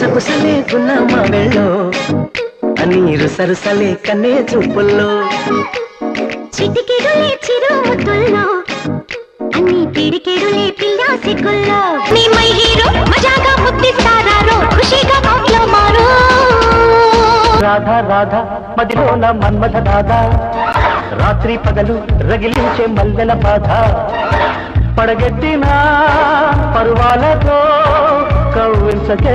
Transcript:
గుసగుసలే గున్నమ్మ వెళ్ళో నీరు సరుసలే కన్నే చూపుల్లో. చిటికెడులే చిరు ముద్దుల్లో అన్ని పిడికెడులే పిల్ల సిగ్గుల్లో. మీ మై హీరో మజాగా ముద్దిస్తారారో ఖుషిగా నోట్లో మారో. రాధా రాధా మదిలోన మన్మథ రాధా రాత్రి పగలు రగిలించే మల్లెల బాధ. పడగెట్టిన పరువాలతో కవ్వించకే